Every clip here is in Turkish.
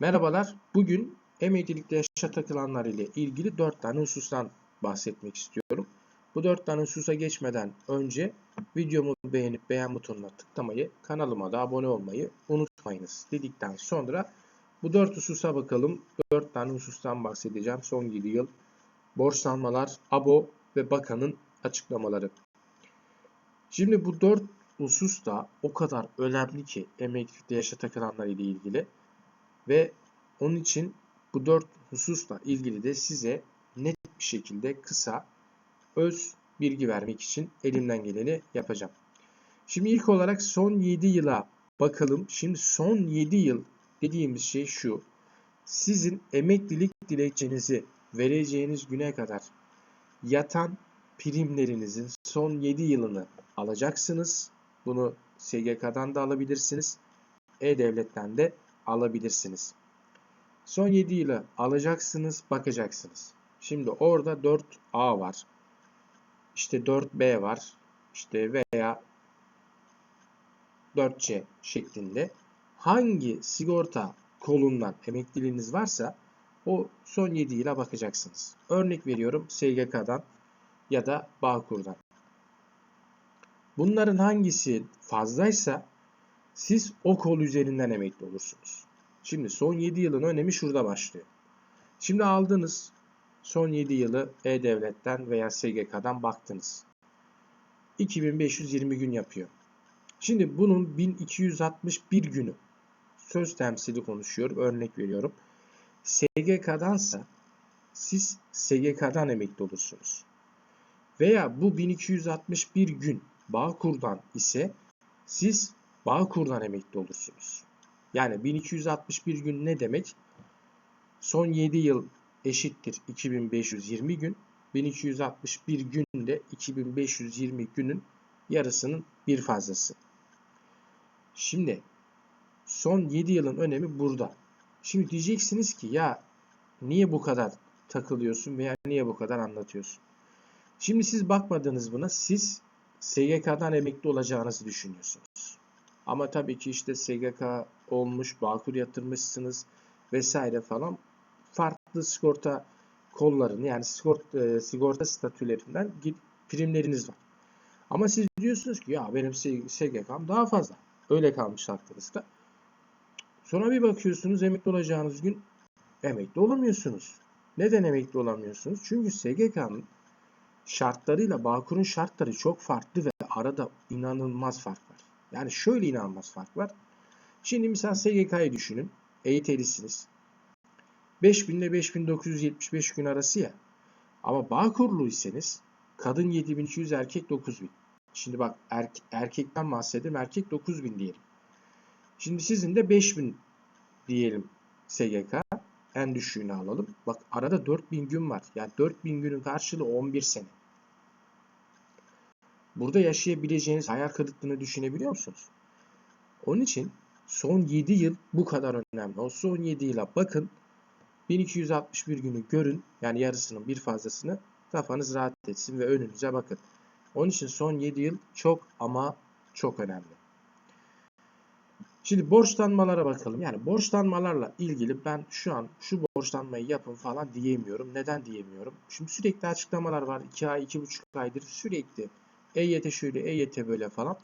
Merhabalar. Bugün emeklilikte yaşa takılanlar ile ilgili 4 tane husustan bahsetmek istiyorum. Bu 4 tane hususa geçmeden önce videomu beğenip beğen butonuna tıklamayı, kanalıma da abone olmayı unutmayınız dedikten sonra bu 4 hususa bakalım. 4 tane husustan bahsedeceğim. Son 7 yıl borçlanmalar, ABO ve bakanın açıklamaları. Şimdi bu 4 husus da o kadar önemli ki emeklilikte yaşa takılanlar ile ilgili. Ve onun için bu dört hususla ilgili de size net bir şekilde kısa öz bilgi vermek için elimden geleni yapacağım. Şimdi ilk olarak son 7 yıla bakalım. Şimdi son 7 yıl dediğimiz şey şu. Sizin emeklilik dilekçenizi vereceğiniz güne kadar yatan primlerinizin son 7 yılını alacaksınız. Bunu SGK'dan da alabilirsiniz. E-Devlet'ten de alabilirsiniz. Son 7 yılı alacaksınız, bakacaksınız. Şimdi orada 4A var. İşte 4B var. İşte veya 4C şeklinde. Hangi sigorta kolundan emekliliğiniz varsa o son 7 yıla bakacaksınız. Örnek veriyorum SGK'dan ya da Bağkur'dan. Bunların hangisi fazlaysa siz o kol üzerinden emekli olursunuz. Şimdi son 7 yılın önemi şurada başlıyor. Şimdi aldınız son 7 yılı E-Devlet'ten veya SGK'dan baktınız. 2520 gün yapıyor. Şimdi bunun 1261 günü söz temsili konuşuyorum, örnek veriyorum. SGK'dansa siz SGK'dan emekli olursunuz. Veya bu 1261 gün Bağkur'dan ise siz Bağkur'dan emekli olursunuz. Yani 1261 gün ne demek? Son 7 yıl eşittir 2520 gün. 1261 gün de 2520 günün yarısının bir fazlası. Şimdi son 7 yılın önemi burada. Şimdi diyeceksiniz ki ya niye bu kadar takılıyorsun veya niye bu kadar anlatıyorsun? Şimdi siz bakmadınız buna. Siz SGK'dan emekli olacağınızı düşünüyorsunuz. Ama tabii ki işte SGK olmuş, Bağkur yatırmışsınız vesaire falan farklı sigorta kollarını yani sigorta, sigorta statülerinden primleriniz var. Ama siz diyorsunuz ki ya benim SGK'm daha fazla. Öyle kalmış aklınızda. Sonra bir bakıyorsunuz emekli olacağınız gün emekli olamıyorsunuz. Neden emekli olamıyorsunuz? Çünkü SGK'nın şartlarıyla Bağkur'un şartları çok farklı ve arada inanılmaz fark var. Yani şöyle inanılmaz fark var. Şimdi mesela SGK'yı düşünün. EYT'lisiniz. 5000 ile 5975 gün arası ya. Ama Bağkurluyseniz kadın 7200 erkek 9000. Şimdi bak erke, erkekten bahsedelim. Erkek 9000 diyelim. Şimdi sizin de 5000 diyelim SGK. En düşüğünü alalım. Bak arada 4000 gün var. Yani 4000 günün karşılığı 11 sene. Burada yaşayabileceğiniz hayal kırıklığını düşünebiliyor musunuz? Onun için son 7 yıl bu kadar önemli. O son 7 yıla bakın. 1261 günü görün. Yani yarısının bir fazlasını kafanız rahat etsin ve önünüze bakın. Onun için son 7 yıl çok ama çok önemli. Şimdi borçlanmalara bakalım. Yani borçlanmalarla ilgili ben şu an şu borçlanmayı yapın falan diyemiyorum. Neden diyemiyorum? Şimdi sürekli açıklamalar var. 2 ay, 2,5 aydır sürekli EYT şöyle, EYT böyle falan.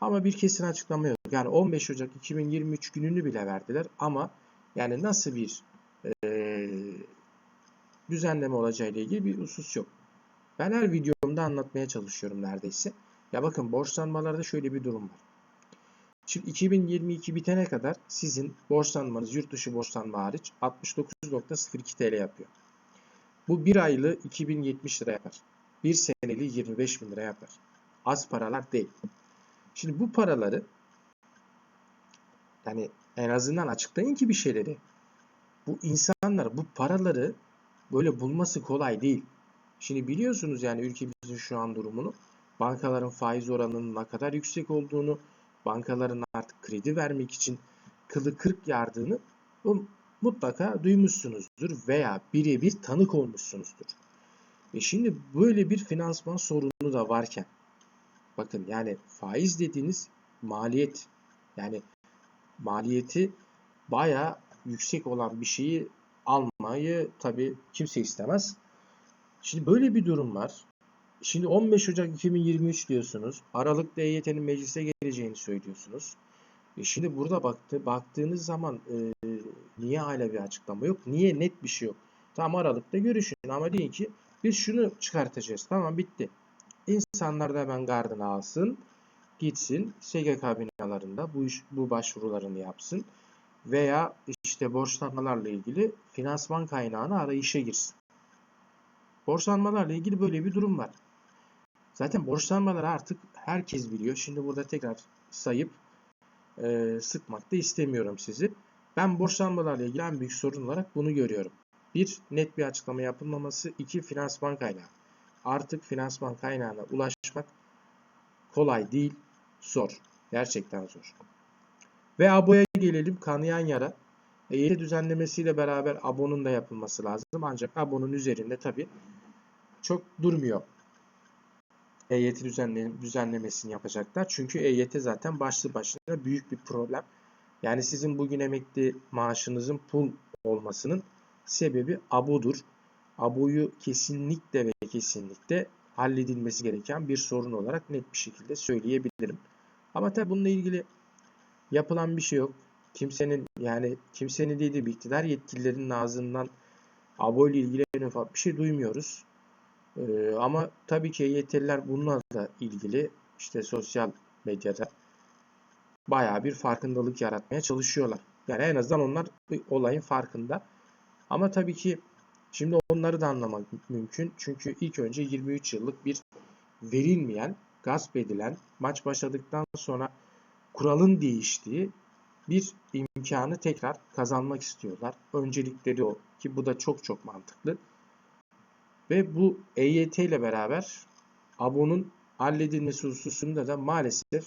Ama bir kesin açıklama yok. Yani 15 Ocak 2023 gününü bile verdiler ama yani nasıl bir e, düzenleme olacağı ile ilgili bir husus yok. Ben her videomda anlatmaya çalışıyorum neredeyse. Ya bakın borçlanmalarda şöyle bir durum var. Şimdi 2022 bitene kadar sizin borçlanmanız yurt dışı borçlanma hariç 69.02 TL yapıyor. Bu bir aylığı 2070 lira yapar. Bir seneli 25 bin lira yapar. Az paralar değil. Şimdi bu paraları yani en azından açıklayın ki bir şeyleri. Bu insanlar bu paraları böyle bulması kolay değil. Şimdi biliyorsunuz yani ülkemizin şu an durumunu. Bankaların faiz oranının ne kadar yüksek olduğunu, bankaların artık kredi vermek için kılı kırk yardığını mutlaka duymuşsunuzdur veya birebir tanık olmuşsunuzdur. Ve şimdi böyle bir finansman sorunu da varken bakın yani faiz dediğiniz maliyet yani maliyeti baya yüksek olan bir şeyi almayı tabii kimse istemez. Şimdi böyle bir durum var. Şimdi 15 Ocak 2023 diyorsunuz. Aralıkta EYT'nin meclise geleceğini söylüyorsunuz. E şimdi burada baktı, baktığınız zaman e, niye hala bir açıklama yok? Niye net bir şey yok? Tam Aralık'ta görüşün ama deyin ki biz şunu çıkartacağız. Tamam bitti. İnsanlar da hemen gardını alsın. Gitsin SGK binalarında bu, iş, bu başvurularını yapsın. Veya işte borçlanmalarla ilgili finansman kaynağını arayışa girsin. Borçlanmalarla ilgili böyle bir durum var. Zaten borçlanmaları artık herkes biliyor. Şimdi burada tekrar sayıp e, sıkmak da istemiyorum sizi. Ben borçlanmalarla ilgili en büyük sorun olarak bunu görüyorum. Bir, net bir açıklama yapılmaması. iki finansman kaynağı. Artık finansman kaynağına ulaşmak kolay değil, zor. Gerçekten zor. Ve ABO'ya gelelim. Kanayan yara. EYT düzenlemesiyle beraber ABO'nun da yapılması lazım. Ancak ABO'nun üzerinde tabi çok durmuyor. EYT düzenlemesini yapacaklar. Çünkü EYT zaten başlı başına büyük bir problem. Yani sizin bugün emekli maaşınızın pul olmasının sebebi ABO'dur. ABO'yu kesinlikle ve kesinlikle halledilmesi gereken bir sorun olarak net bir şekilde söyleyebilirim. Ama tabi bununla ilgili yapılan bir şey yok. Kimsenin yani kimsenin dediği bir iktidar yetkililerinin ağzından ABO ile ilgili en ufak bir şey duymuyoruz. Ee, ama tabii ki yetkililer bununla da ilgili işte sosyal medyada baya bir farkındalık yaratmaya çalışıyorlar. Yani en azından onlar olayın farkında. Ama tabii ki şimdi onları da anlamak mümkün. Çünkü ilk önce 23 yıllık bir verilmeyen, gasp edilen, maç başladıktan sonra kuralın değiştiği bir imkanı tekrar kazanmak istiyorlar. Öncelikleri o ki bu da çok çok mantıklı. Ve bu EYT ile beraber ABO'nun halledilmesi hususunda da maalesef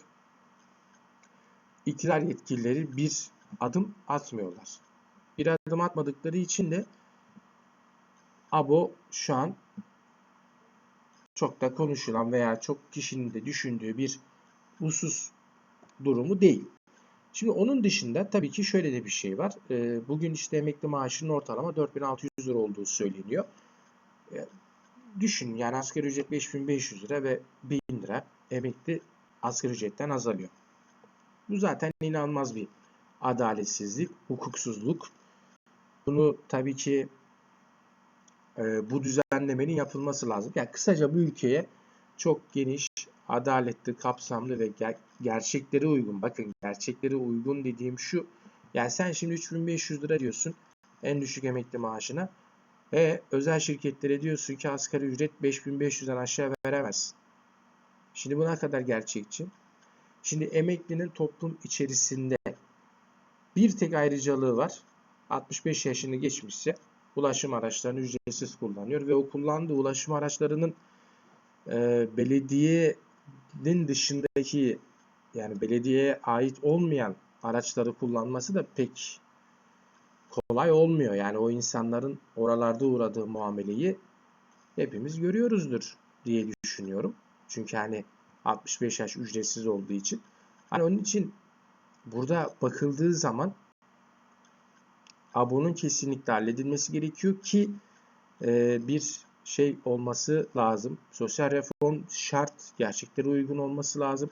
iktidar yetkilileri bir adım atmıyorlar. Bir adım atmadıkları için de ABO şu an çok da konuşulan veya çok kişinin de düşündüğü bir husus durumu değil. Şimdi onun dışında tabii ki şöyle de bir şey var. Ee, bugün işte emekli maaşının ortalama 4600 lira olduğu söyleniyor. Ee, düşün yani asgari ücret 5500 lira ve 1000 lira emekli asgari ücretten azalıyor. Bu zaten inanılmaz bir adaletsizlik, hukuksuzluk. Bunu tabii ki e, bu düzenlemenin yapılması lazım. Yani kısaca bu ülkeye çok geniş, adaletli, kapsamlı ve ger gerçeklere uygun. Bakın gerçeklere uygun dediğim şu. Yani sen şimdi 3500 lira diyorsun en düşük emekli maaşına. Ve özel şirketlere diyorsun ki asgari ücret 5500'den aşağı veremez. Şimdi buna kadar gerçekçi. Şimdi emeklinin toplum içerisinde bir tek ayrıcalığı var. 65 yaşını geçmişse ulaşım araçlarını ücretsiz kullanıyor ve o kullandığı ulaşım araçlarının e, belediyenin dışındaki yani belediyeye ait olmayan araçları kullanması da pek kolay olmuyor. Yani o insanların oralarda uğradığı muameleyi hepimiz görüyoruzdur diye düşünüyorum. Çünkü hani 65 yaş ücretsiz olduğu için. Hani onun için burada bakıldığı zaman abonun kesinlikle halledilmesi gerekiyor ki e, bir şey olması lazım. Sosyal reform şart, gerçeklere uygun olması lazım.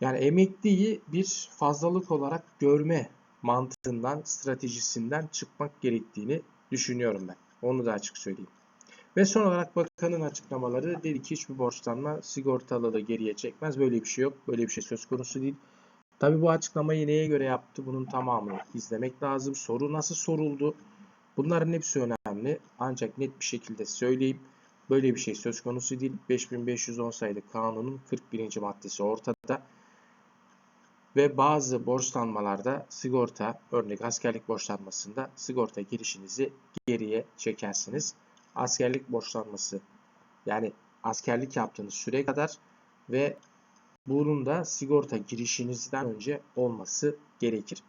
Yani emekliyi bir fazlalık olarak görme mantığından, stratejisinden çıkmak gerektiğini düşünüyorum ben. Onu da açık söyleyeyim. Ve son olarak bakanın açıklamaları dedi ki hiçbir borçlanma sigortalı geriye çekmez. Böyle bir şey yok. Böyle bir şey söz konusu değil. Tabi bu açıklamayı neye göre yaptı? Bunun tamamını izlemek lazım. Soru nasıl soruldu? Bunların hepsi önemli. Ancak net bir şekilde söyleyeyim. Böyle bir şey söz konusu değil. 5510 sayılı kanunun 41. maddesi ortada. Ve bazı borçlanmalarda sigorta, örnek askerlik borçlanmasında sigorta girişinizi geriye çekersiniz. Askerlik borçlanması yani askerlik yaptığınız süre kadar ve bunun da sigorta girişinizden önce olması gerekir.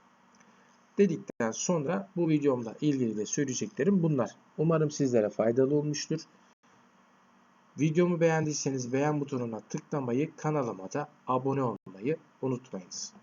Dedikten sonra bu videomda ilgili de söyleyeceklerim bunlar. Umarım sizlere faydalı olmuştur. Videomu beğendiyseniz beğen butonuna tıklamayı, kanalıma da abone olmayı unutmayınız.